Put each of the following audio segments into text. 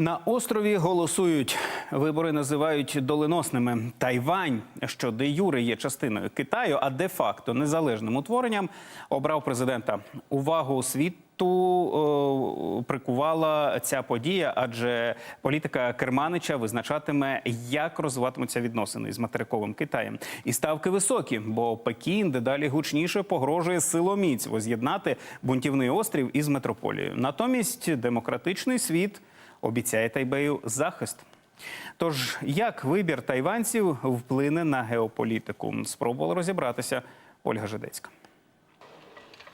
На острові голосують. Вибори називають доленосними. Тайвань, що де юре є частиною Китаю, а де факто незалежним утворенням, обрав президента. Увагу світу е, прикувала ця подія, адже політика Керманича визначатиме, як розвиватимуться відносини з материковим Китаєм. І ставки високі, бо Пекін дедалі гучніше погрожує силоміць воз'єднати бунтівний острів із метрополією. Натомість демократичний світ обіцяє Тайбею захист. Тож, як вибір тайванців вплине на геополітику? Спробувала розібратися Ольга Жидецька.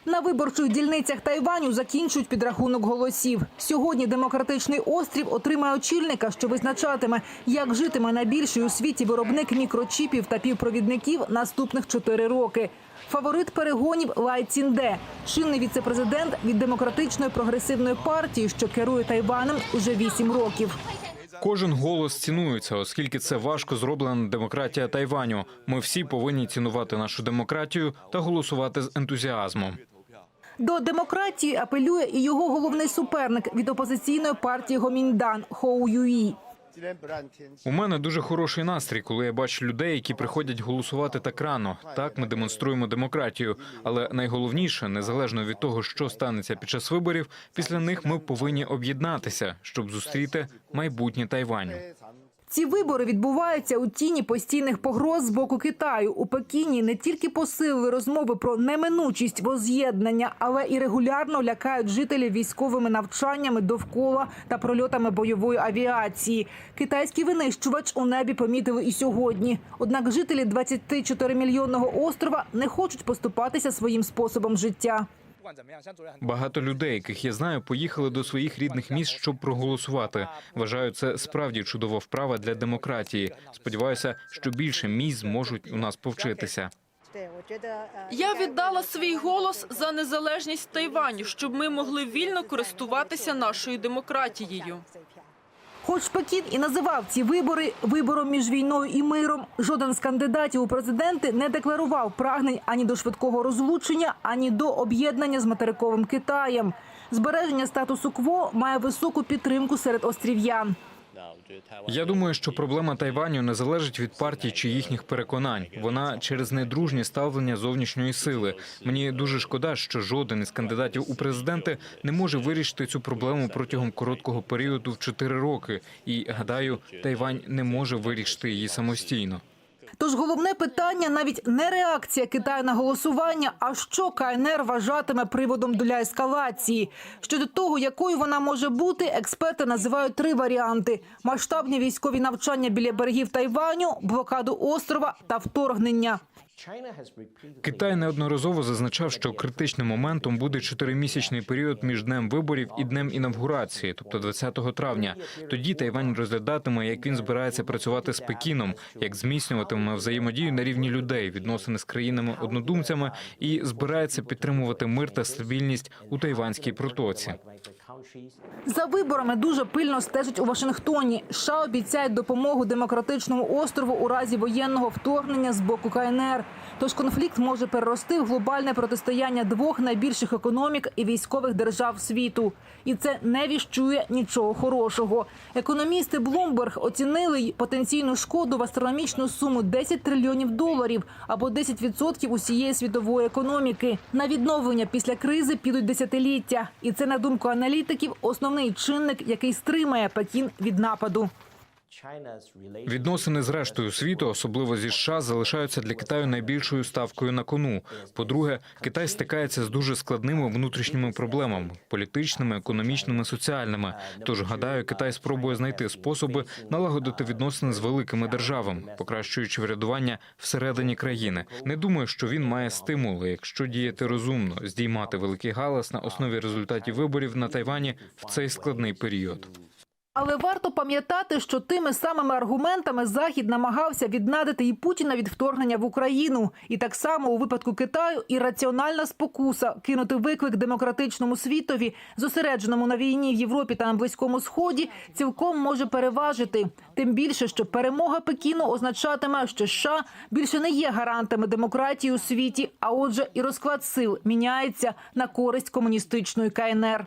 На виборчих дільницях Тайваню закінчують підрахунок голосів. Сьогодні демократичний острів отримає очільника, що визначатиме, як житиме найбільший у світі виробник мікрочіпів та півпровідників наступних чотири роки. Фаворит перегонів Лай Цінде, чинний віцепрезидент від демократичної прогресивної партії, що керує Тайванем уже вісім років. Кожен голос цінується, оскільки це важко зроблена демократія Тайваню. Ми всі повинні цінувати нашу демократію та голосувати з ентузіазмом. До демократії апелює і його головний суперник від опозиційної партії Гоміндан Хоу Юї. У мене дуже хороший настрій, коли я бачу людей, які приходять голосувати так рано. Так ми демонструємо демократію. Але найголовніше, незалежно від того, що станеться під час виборів, після них ми повинні об'єднатися, щоб зустріти майбутнє Тайваню. Ці вибори відбуваються у тіні постійних погроз з боку Китаю. У Пекіні не тільки посилили розмови про неминучість воз'єднання, але і регулярно лякають жителів військовими навчаннями довкола та прольотами бойової авіації. Китайський винищувач у небі помітили і сьогодні. Однак жителі 24-мільйонного острова не хочуть поступатися своїм способом життя. Багато людей, яких я знаю, поїхали до своїх рідних міст, щоб проголосувати. Вважаю, це справді чудова вправа для демократії. Сподіваюся, що більше міст зможуть у нас повчитися. Я віддала свій голос за незалежність Тайваню, щоб ми могли вільно користуватися нашою демократією. Хоч Пекін і називав ці вибори вибором між війною і миром, жоден з кандидатів у президенти не декларував прагнень ані до швидкого розлучення, ані до об'єднання з материковим Китаєм. Збереження статусу кво має високу підтримку серед острів'ян. Я думаю, що проблема Тайваню не залежить від партій чи їхніх переконань. Вона через недружнє ставлення зовнішньої сили. Мені дуже шкода, що жоден із кандидатів у президенти не може вирішити цю проблему протягом короткого періоду в 4 роки. І гадаю, Тайвань не може вирішити її самостійно. Тож головне питання навіть не реакція Китаю на голосування, а що КНР вважатиме приводом для ескалації. Щодо того, якою вона може бути, експерти називають три варіанти: масштабні військові навчання біля берегів Тайваню, блокаду острова та вторгнення. Китай неодноразово зазначав, що критичним моментом буде чотиримісячний період між днем виборів і днем інавгурації, тобто 20 травня. Тоді Тайвань розглядатиме, як він збирається працювати з Пекіном, як зміцнюватиме взаємодію на рівні людей, відносини з країнами-однодумцями і збирається підтримувати мир та стабільність у тайванській протоці. За виборами дуже пильно стежать у Вашингтоні. США обіцяють допомогу демократичному острову у разі воєнного вторгнення з боку КНР. Тож конфлікт може перерости в глобальне протистояння двох найбільших економік і військових держав світу. І це не віщує нічого хорошого. Економісти Bloomberg оцінили потенційну шкоду в астрономічну суму 10 трильйонів доларів або 10% усієї світової економіки. На відновлення після кризи підуть десятиліття. І це, на думку аналітиків, основний чинник, який стримає Пекін від нападу. Відносини з рештою світу, особливо зі США, залишаються для Китаю найбільшою ставкою на кону. По-друге, Китай стикається з дуже складними внутрішніми проблемами політичними, економічними, соціальними. Тож гадаю, Китай спробує знайти способи налагодити відносини з великими державами, покращуючи врядування всередині країни. Не думаю, що він має стимули, якщо діяти розумно, здіймати великий галас на основі результатів виборів на Тайвані в цей складний період. Але варто пам'ятати, що тими самими аргументами Захід намагався віднадити і Путіна від вторгнення в Україну. І так само у випадку Китаю ірраціональна спокуса кинути виклик демократичному світові, зосередженому на війні в Європі та на Близькому Сході, цілком може переважити. Тим більше, що перемога Пекіну означатиме, що США більше не є гарантами демократії у світі, а отже, і розклад сил міняється на користь комуністичної КНР.